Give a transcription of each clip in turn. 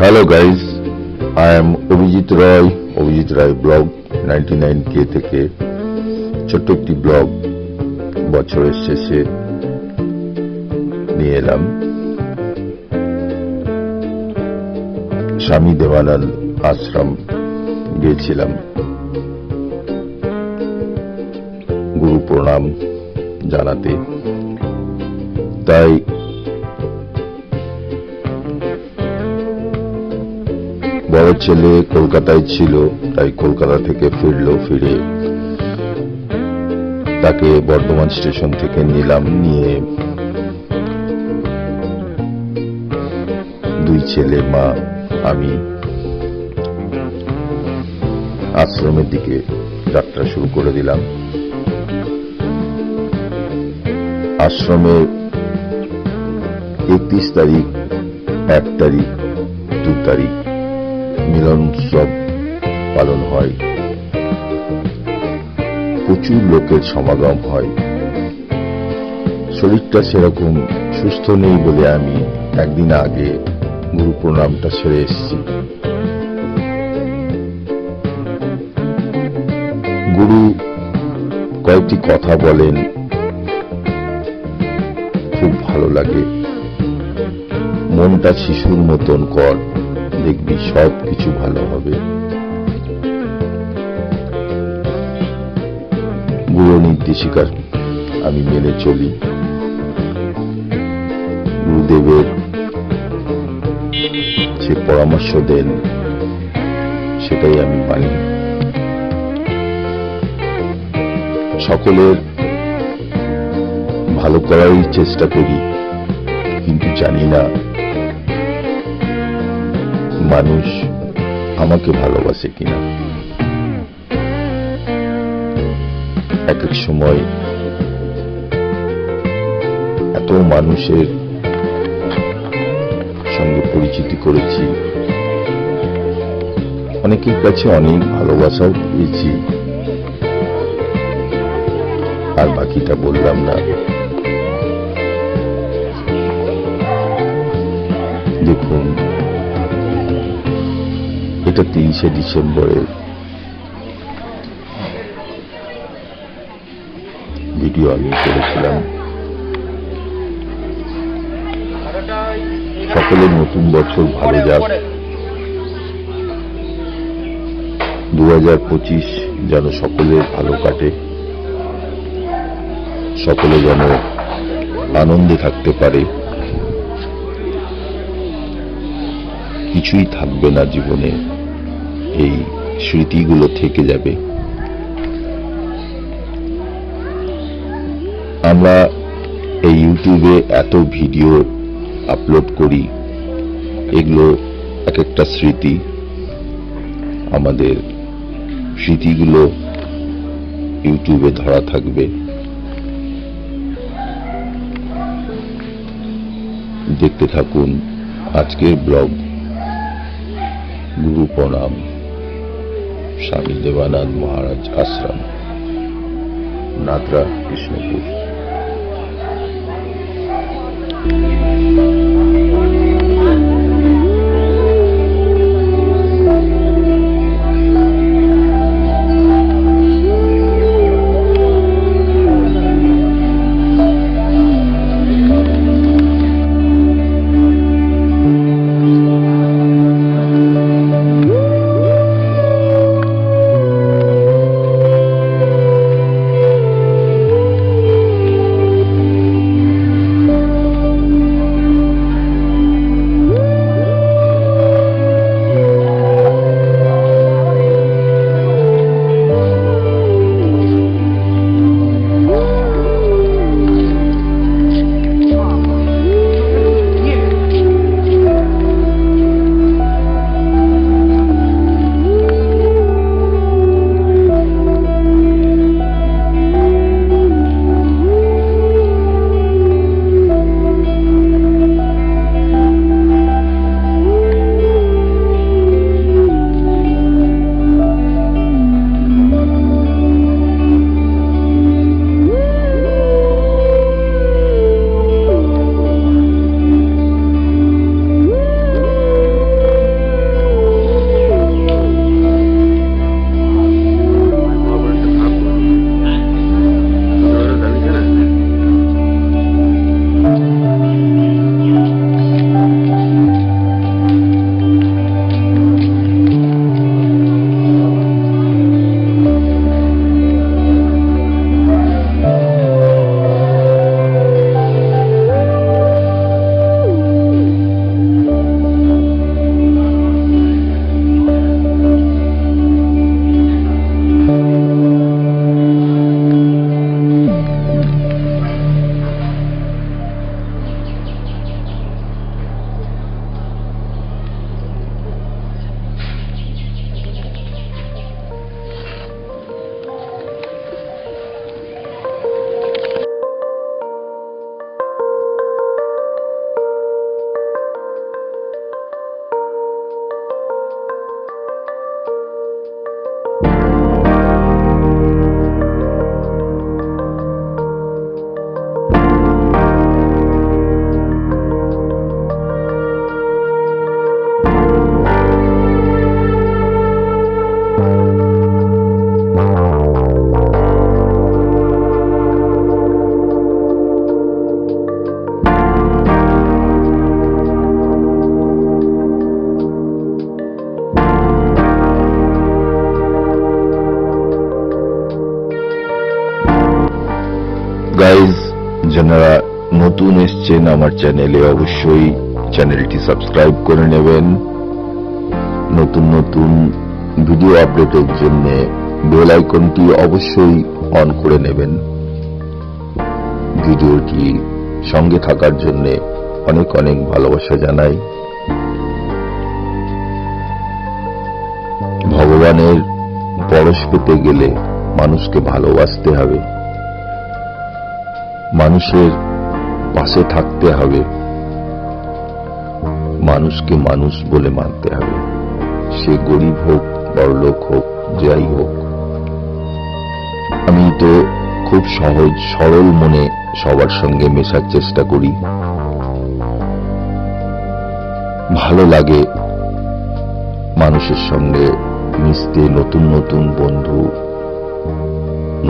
Hello guys I am Abhijit Roy Abhijit Ray vlog ninety nine K থেকে ছোট্ট একটি blog বছরের শেষে নিয়ে এলাম। স্বামী দেবানন্দ আশ্রম গিয়েছিলাম। গুরু প্রণাম জানাতে। তাই বড় ছেলে কলকাতায় ছিল, তাই কলকাতা থেকে ফিরলো, ফিরে তাকে বর্ধমান স্টেশন থেকে নিলাম, নিয়ে দুই ছেলে, মা, আমি আশ্রমের দিকে যাত্রা শুরু করে দিলাম। আশ্রমে একত্রিশ তারিখ, এক তারিখ, দু তারিখ মিলন উৎসব পালন হয়। প্রচুর লোকের সমাগম হয়। শরীরটা সেরকম সুস্থ নেই বলে আমি একদিন আগে গুরু প্রণামটা সেরে এসেছি। গুরু কয়েকটি কথা বলেন। খুব ভালো লাগে। মনটা শিশুর মতন কর। দেখবি সব কিছু ভালো হবে। গুরু নির্দেশিকা আমি মেনে চলি। গুরুদেবের যে পরামর্শ দেন, সেটাই আমি মানি সকলের ভালো করারই চেষ্টা করি, কিন্তু জানি না মানুষ আমাকে ভালোবাসে কিনা? এক এক সময় এত মানুষের সঙ্গে পরিচিতি করেছি। অনেকের কাছে অনেক ভালোবাসাও পেয়েছি। আর বাকিটা বললাম না। দেখুন এটা তিরিশে ডিসেম্বরের ভিডিও আমি করেছিলাম। সকলের নতুন বছর ভালো যাক। দু হাজার পঁচিশ যেন সকলের ভালো কাটে। সকলে যেন আনন্দে থাকতে পারে। কিছুই থাকবে না জীবনে। এই স্মৃতিগুলো থেকে যাবে। আমরা এই ইউটিউবে এত ভিডিও আপলোড করি, এগুলো এক একটা স্মৃতি। আমাদের স্মৃতিগুলো ইউটিউবে ধরা থাকবে। দেখতে থাকুন আজকের ব্লগ। গুরু প্রণাম স্বামী দেবানন্দ মহারাজ আশ্রম নাদরা কৃষ্ণপুর। গাইজ যারা নতুন এসছেন আমার চ্যানেলে অবশ্যই চ্যানেলটি সাবস্ক্রাইব করে নেবেন। নতুন নতুন ভিডিও আপডেটের জন্য বেল আইকনটি অবশ্যই অন করে নেবেন। ভিডিওটি সঙ্গে থাকার জন্য অনেক অনেক ভালোবাসা জানাই। ভগবানের পরশ পেতে গেলে মানুষকে ভালোবাসতে হবে। মানুষের পাশে থাকতে হবে। মানুষকে মানুষ বলে মানতে হবে। সে গরিব হোক, বড়লোক হোক, যাই হোক। আমি তো খুব সহজ, সরল মনে সবার সঙ্গে মেশার চেষ্টা করি। ভালো লাগে মানুষের সঙ্গে মিশতে নতুন নতুন বন্ধু,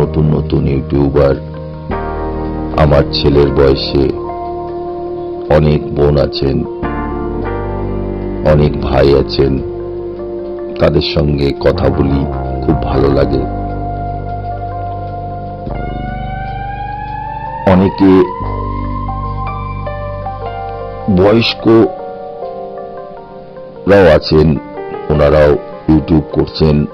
নতুন নতুন ইউটিউবার আমার ছেলের বয়সে অনেক বোন আছেন, অনেক ভাই আছেন। তাদের সঙ্গে কথা বলি, খুব ভালো লাগে। অনেকে বয়স্ক রাও আছেন, ওনারাও ইউটিউব করছেন।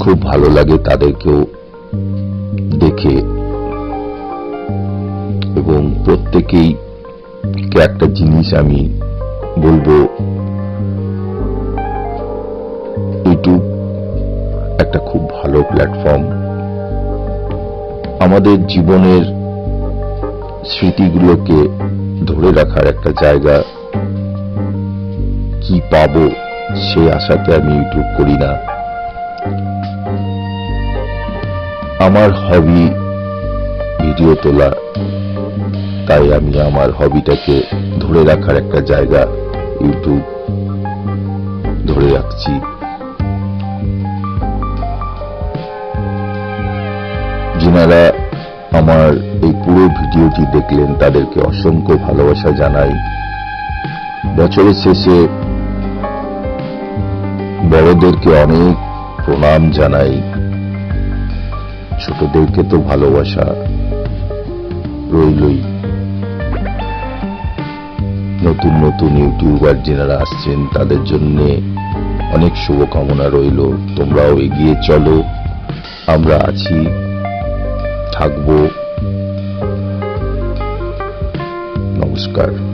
খুব ভালো লাগে তাদেরকেও। দেখে এবং প্রত্যেকেই একটা জিনিস আমি বলব ইউটিউব একটা খুব ভালো প্ল্যাটফর্ম আমাদের জীবনের স্মৃতিগুলোকে ধরে রাখার একটা জায়গা। কি পাবো সে আশাতে আমি ইউটিউব করি না। আমার হবি ভিডিও তোলা। তাই আমি আমার হবিটাকে ধরে রাখার একটা জায়গা ইউটিউব ধরে রাখছি। যিনারা আমার এই পুরো ভিডিওটি দেখলেন, তাদেরকে অসংখ্য ভালোবাসা জানাই। বছরের শেষে বড়দেরকে অনেক প্রণাম জানাই। ছোটদেরকে তো ভালোবাসা। রইলই। নতুন নতুন ইউটিউবার যারা আসছেন, তাদের জন্য অনেক শুভকামনা রইল। তোমরাও এগিয়ে চলো। আমরা আছি, থাকব। নমস্কার।